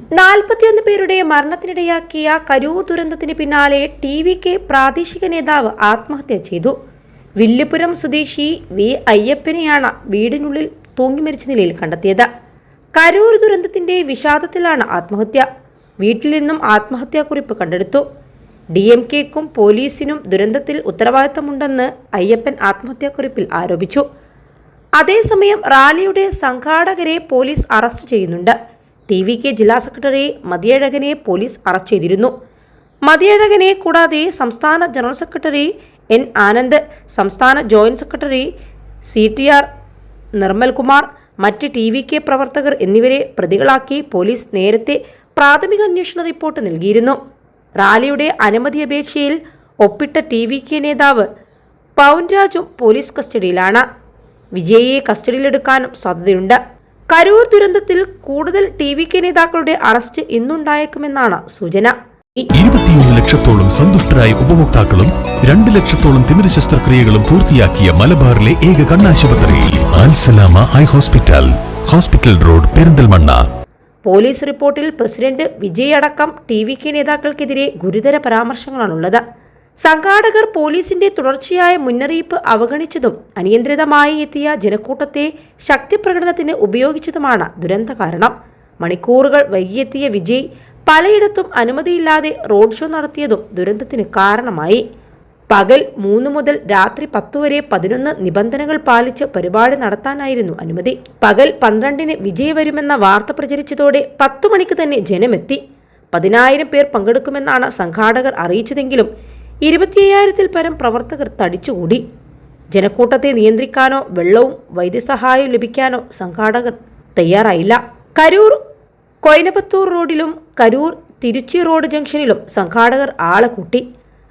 നാൽപ്പത്തിയൊന്ന് പേരുടെ മരണത്തിനിടയാക്കിയ കരൂർ ദുരന്തത്തിന് പിന്നാലെ ടി വി കെ പ്രാദേശിക നേതാവ് ആത്മഹത്യ ചെയ്തു. വില്ലുപുരം സ്വദേശി വി അയ്യപ്പനെയാണ് വീടിനുള്ളിൽ തൂങ്ങി മരിച്ച നിലയിൽ കണ്ടെത്തിയത്. കരൂർ ദുരന്തത്തിന്റെ വിഷാദത്തിലാണ് ആത്മഹത്യ. വീട്ടിൽ നിന്നും ആത്മഹത്യാക്കുറിപ്പ് കണ്ടെടുത്തു. ഡി എം കെക്കും പോലീസിനും ദുരന്തത്തിൽ ഉത്തരവാദിത്തമുണ്ടെന്ന് അയ്യപ്പൻ ആത്മഹത്യാക്കുറിപ്പിൽ ആരോപിച്ചു. അതേസമയം റാലിയുടെ സംഘാടകരെ പോലീസ് അറസ്റ്റ് ചെയ്യുന്നുണ്ട്. ടി വി കെ ജില്ലാ സെക്രട്ടറി മതിയഴകനെ പോലീസ് അറസ്റ്റ് ചെയ്തിരുന്നു. മതിയഴകനെ കൂടാതെ സംസ്ഥാന ജനറൽ സെക്രട്ടറി എൻ ആനന്ദ് സംസ്ഥാന joint secretary C T R Nirmalkumar മറ്റ് ടി വി കെ പ്രവർത്തകർ എന്നിവരെ പ്രതികളാക്കി പോലീസ് നേരത്തെ പ്രാഥമിക അന്വേഷണ റിപ്പോർട്ട് നൽകിയിരുന്നു. റാലിയുടെ അനുമതി അപേക്ഷയിൽ ഒപ്പിട്ട ടി വി കെ നേതാവ് പൗൻരാജും പോലീസ് കസ്റ്റഡിയിലാണ്. വിജയിയെ കസ്റ്റഡിയിലെടുക്കാനും സാധ്യതയുണ്ട്. കരൂർ ദുരന്തത്തിൽ കൂടുതൽ ടി വി കെ നേതാക്കളുടെ അറസ്റ്റ് ഇന്നുണ്ടായേക്കുമെന്നാണ് സൂചന. ഇരുപത്തിയൊന്ന് ലക്ഷത്തോളം സന്തുഷ്ടരായ ഉപഭോക്താക്കളും രണ്ട് ലക്ഷത്തോളം തിമിര ശസ്ത്രക്രിയകളും പൂർത്തിയാക്കിയ മലബാറിലെ ഏക കണ്ണാശുപത്രിയിൽ Alsalama eye hospital hospital road Perinthalmanna. Police റിപ്പോർട്ടിൽ പ്രസിഡന്റ് വിജയ് അടക്കം ടി വി കെ നേതാക്കൾക്കെതിരെ ഗുരുതര പരാമർശങ്ങളാണുള്ളത്. സംഘാടകർ പോലീസിന്റെ തുടർച്ചയായ മുന്നറിയിപ്പ് അവഗണിച്ചതും അനിയന്ത്രിതമായി എത്തിയ ജനക്കൂട്ടത്തെ ശക്തിപ്രകടനത്തിന് ഉപയോഗിച്ചതുമാണ് ദുരന്ത കാരണം. മണിക്കൂറുകൾ വൈകിയെത്തിയ വിജയ് പലയിടത്തും അനുമതിയില്ലാതെ റോഡ് ഷോ നടത്തിയതും ദുരന്തത്തിന് കാരണമായി. പകൽ മൂന്ന് മുതൽ രാത്രി പത്തു വരെ പതിനൊന്ന് നിബന്ധനകൾ പാലിച്ച് പരിപാടി നടത്താനായിരുന്നു അനുമതി. പകൽ പന്ത്രണ്ടിന് വിജയ് വരുമെന്ന വാർത്ത പ്രചരിച്ചതോടെ പത്തു മണിക്ക് തന്നെ ജനമെത്തി. പതിനായിരം പേർ പങ്കെടുക്കുമെന്നാണ് സംഘാടകർ അറിയിച്ചതെങ്കിലും ഇരുപത്തിയ്യായിരത്തിൽ പരം പ്രവർത്തകർ തടിച്ചുകൂടി. ജനക്കൂട്ടത്തെ നിയന്ത്രിക്കാനോ വെള്ളവും വൈദ്യസഹായവും ലഭിക്കാനോ സംഘാടകർ തയ്യാറായില്ല. കരൂർ കൊയനപത്തൂർ റോഡിലും കരൂർ തിരുച്ചി റോഡ് ജംഗ്ഷനിലും സംഘാടകർ ആളെ കൂട്ടി.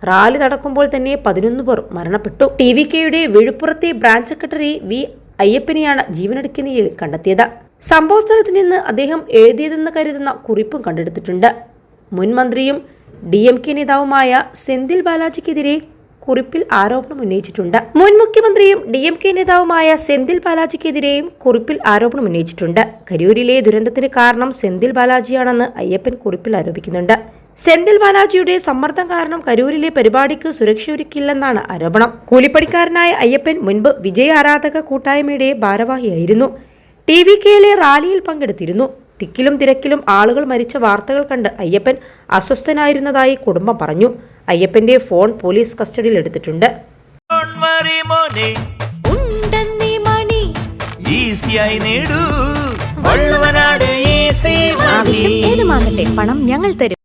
റാലി നടക്കുമ്പോൾ തന്നെ പതിനൊന്ന് പേർ മരണപ്പെട്ടു. ടി വി കെയുടെ വിഴുപ്പുറത്തെ ബ്രാഞ്ച് സെക്രട്ടറി വി അയ്യപ്പനെയാണ് ജീവനെടുക്കുന്ന നിലയിൽ കണ്ടെത്തിയത്. സംഭവ സ്ഥലത്ത് നിന്ന് അദ്ദേഹം എഴുതിയതെന്ന് കരുതുന്ന കുറിപ്പും കണ്ടെടുത്തിട്ടുണ്ട്. മുൻ മന്ത്രിയും ഡി എം കെ നേതാവുമായ സെന്തിൽ ബാലാജിക്കെതിരെ കുറിപ്പിൽ ആരോപണം ഉന്നയിച്ചിട്ടുണ്ട്. മുൻ മുഖ്യമന്ത്രിയും ഡി എം കെ നേതാവുമായ സെന്തിൽ ബാലാജിക്കെതിരെയും കുറിപ്പിൽ ആരോപണം ഉന്നയിച്ചിട്ടുണ്ട്. കരൂരിലെ ദുരന്തത്തിന് കാരണം സെന്തിൽ ബാലാജിയാണെന്ന് അയ്യപ്പൻ കുറിപ്പിൽ ആരോപിക്കുന്നുണ്ട്. സെന്തിൽ ബാലാജിയുടെ സമ്മർദ്ദം കാരണം കരൂരിലെ പരിപാടിക്ക് സുരക്ഷയൊരുക്കില്ലെന്നാണ് ആരോപണം. കൂലിപ്പണിക്കാരനായ അയ്യപ്പൻ മുൻപ് വിജയ ആരാധക കൂട്ടായ്മയുടെ ഭാരവാഹിയായിരുന്നു. ടി വി കെയിലെ റാലിയിൽ പങ്കെടുത്തിരുന്നു. തിക്കിലും തിരക്കിലും ആളുകൾ മരിച്ച വാർത്തകൾ കണ്ട് അയ്യപ്പൻ അസ്വസ്ഥനായിരുന്നതായി കുടുംബം പറഞ്ഞു. അയ്യപ്പന്റെ ഫോൺ പോലീസ് കസ്റ്റഡിയിൽ എടുത്തിട്ടുണ്ട്. ആവശ്യം ഏതുമാകട്ടെ പണം ഞങ്ങൾ തരും.